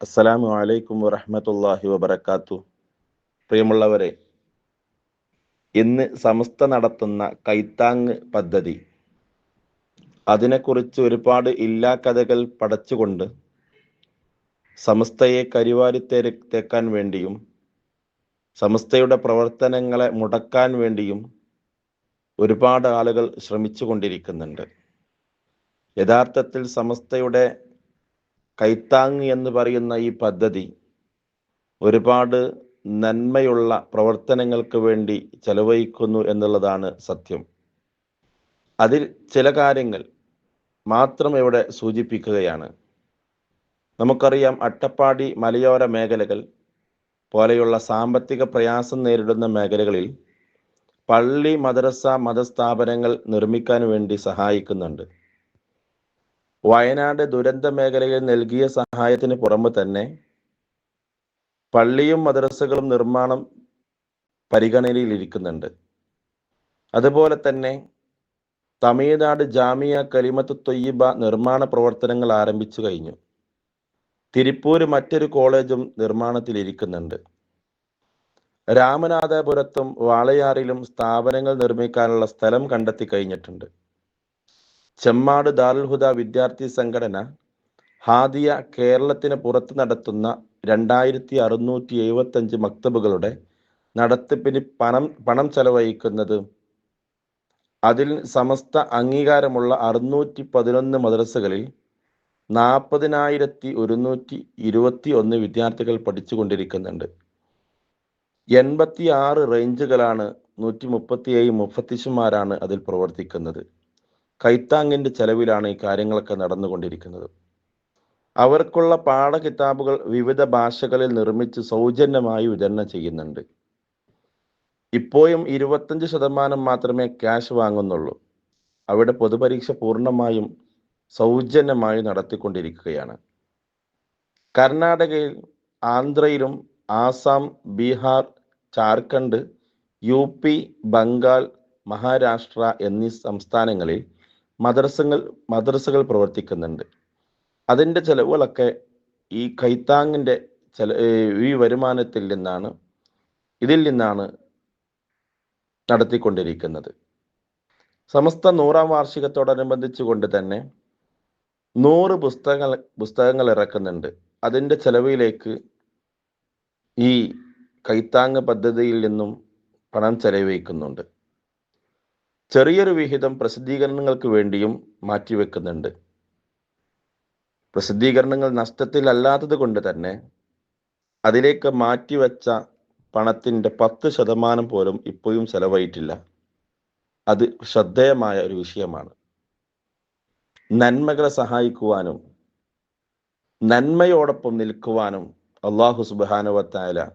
അസ്സലാമു അലൈക്കും വറഹ്മത്തുള്ളാഹി വബർക്കാത്തു പ്രിയമുള്ളവരെ ഇന്ന് സമസ്ത നടത്തുന്ന കൈത്താങ് പദ്ധതി. അതിനെക്കുറിച്ച് ഒരുപാട് ഇല്ലാ കഥകൾ പടച്ചുകൊണ്ട് സമസ്തയെ കരിവാരിത്തേക്കാൻ വേണ്ടിയും സമസ്തയുടെ പ്രവർത്തനങ്ങളെ മുടക്കാൻ വേണ്ടിയും ഒരുപാട് ആളുകൾ ശ്രമിച്ചു കൊണ്ടിരിക്കുന്നുണ്ട് യഥാർത്ഥത്തിൽ സമസ്തയുടെ കൈത്താങ് എന്ന് പറയുന്ന ഈ പദ്ധതി ഒരുപാട് നന്മയുള്ള പ്രവർത്തനങ്ങൾക്ക് വേണ്ടി ചെലവഴിക്കുന്നു എന്നുള്ളതാണ് സത്യം. അതിൽ ചില കാര്യങ്ങൾ മാത്രം ഇവിടെ സൂചിപ്പിക്കുകയാണ്. നമുക്കറിയാം അട്ടപ്പാടി മലയോര മേഖലകൾ പോലെയുള്ള സാമ്പത്തിക പ്രയാസം നേരിടുന്ന മേഖലകളിൽ പള്ളി മദ്രസ മതസ്ഥാപനങ്ങൾ നിർമ്മിക്കാൻ വേണ്ടി സഹായിക്കുന്നുണ്ട്. വയനാട് ദുരന്ത മേഖലയിൽ നൽകിയ സഹായത്തിന് പുറമെ തന്നെ പള്ളിയും മദ്രസകളും നിർമ്മാണം പരിഗണനയിൽ ഇരിക്കുന്നുണ്ട്. അതുപോലെ തന്നെ തമിഴ്നാട് ജാമിയ കലിമത്ത് തൊയ്യബ നിർമ്മാണ പ്രവർത്തനങ്ങൾ ആരംഭിച്ചു കഴിഞ്ഞു. തിരുപ്പൂര് മറ്റൊരു കോളേജും നിർമ്മാണത്തിലിരിക്കുന്നുണ്ട് രാമനാഥപുരത്തും വാളയാറിലും സ്ഥാപനങ്ങൾ നിർമ്മിക്കാനുള്ള സ്ഥലം കണ്ടെത്തി കഴിഞ്ഞിട്ടുണ്ട്. ചെമ്മാട് ദാറുൽഹുദ വിദ്യാർത്ഥി സംഘടന ഹാദിയ കേരളത്തിന് പുറത്ത് നടത്തുന്ന രണ്ടായിരത്തി അറുന്നൂറ്റി എഴുപത്തഞ്ച് മക്തബുകളുടെ നടത്തിപ്പിന് പണം പണം ചെലവഴിക്കുന്നത്. അതിൽ സമസ്ത അംഗീകാരമുള്ള അറുന്നൂറ്റി പതിനൊന്ന് മദ്രസകളിൽ നാൽപ്പതിനായിരത്തി ഒരുന്നൂറ്റി ഇരുപത്തി ഒന്ന് വിദ്യാർത്ഥികൾ പഠിച്ചുകൊണ്ടിരിക്കുന്നുണ്ട്. എൺപത്തി ആറ് റേഞ്ചുകളാണ് നൂറ്റി മുപ്പത്തി ഏഴ് മുഫത്തിഷുമാരാണ് അതിൽ പ്രവർത്തിക്കുന്നത്. കൈത്താങ്ങിന്റെ ചെലവിലാണ് ഈ കാര്യങ്ങളൊക്കെ നടന്നുകൊണ്ടിരിക്കുന്നത്. അവർക്കുള്ള പാഠകിതാബുകൾ വിവിധ ഭാഷകളിൽ നിർമ്മിച്ച് സൗജന്യമായി വിതരണം ചെയ്യുന്നുണ്ട്. ഇപ്പോഴും ഇരുപത്തഞ്ച് ശതമാനം മാത്രമേ ക്യാഷ് വാങ്ങുന്നുള്ളൂ. അവിടെ പൊതുപരീക്ഷ പൂർണമായും സൗജന്യമായി നടത്തിക്കൊണ്ടിരിക്കുകയാണ്. കർണാടകയിൽ ആന്ധ്രയിലും ആസാം ബീഹാർ ജാർഖണ്ഡ് യു പി ബംഗാൾ മഹാരാഷ്ട്ര എന്നീ സംസ്ഥാനങ്ങളിൽ മദ്രസകൾ മദ്രസകൾ പ്രവർത്തിക്കുന്നുണ്ട്. അതിന്റെ ചെലവുകളൊക്കെ ഈ കൈത്താങ്ങിന്റെ ചില ഈ വരുമാനത്തിൽ നിന്നാണ് ഇതിൽ നിന്നാണ് നടത്തിക്കൊണ്ടിരിക്കുന്നത്. സമസ്ത നൂറാം വാർഷികത്തോടനുബന്ധിച്ച് കൊണ്ട് തന്നെ നൂറ് പുസ്തകങ്ങൾ പുസ്തകങ്ങൾ ഇറക്കുന്നുണ്ട്. അതിന്റെ ചെലവിലേക്ക് ഈ കൈത്താങ് പദ്ധതിയിൽ നിന്നും പണം ചെലവഴിക്കുന്നുണ്ട്. ചെറിയൊരു വിഹിതം പ്രസിദ്ധീകരണങ്ങൾക്ക് വേണ്ടിയും മാറ്റിവെക്കുന്നുണ്ട്. പ്രസിദ്ധീകരണങ്ങൾ നഷ്ടത്തിലല്ലാത്തത് കൊണ്ട് തന്നെ അതിലേക്ക് മാറ്റിവെച്ച പണത്തിന്റെ പത്ത് ശതമാനം പോലും ഇപ്പോഴും ചെലവായിട്ടില്ല അത് ശ്രദ്ധേയമായ ഒരു വിഷയമാണ്. നന്മകളെ സഹായിക്കുവാനും നന്മയോടൊപ്പം നിൽക്കുവാനും അള്ളാഹു സുബാനുവത്തായ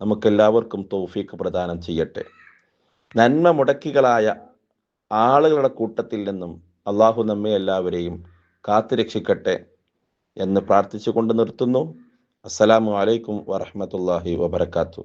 നമുക്കെല്ലാവർക്കും തൗഫീക്ക് പ്രദാനം ചെയ്യട്ടെ. നന്മ മുടക്കികളായ ആളുകളുടെ കൂട്ടത്തിൽ നിന്നും അള്ളാഹു നമ്മെ എല്ലാവരെയും കാത്തുരക്ഷിക്കട്ടെ എന്ന് പ്രാർത്ഥിച്ചുകൊണ്ട് നിർത്തുന്നു. അസ്സലാമു അലൈക്കും വറഹമത്തല്ലാഹി വബർക്കാത്തു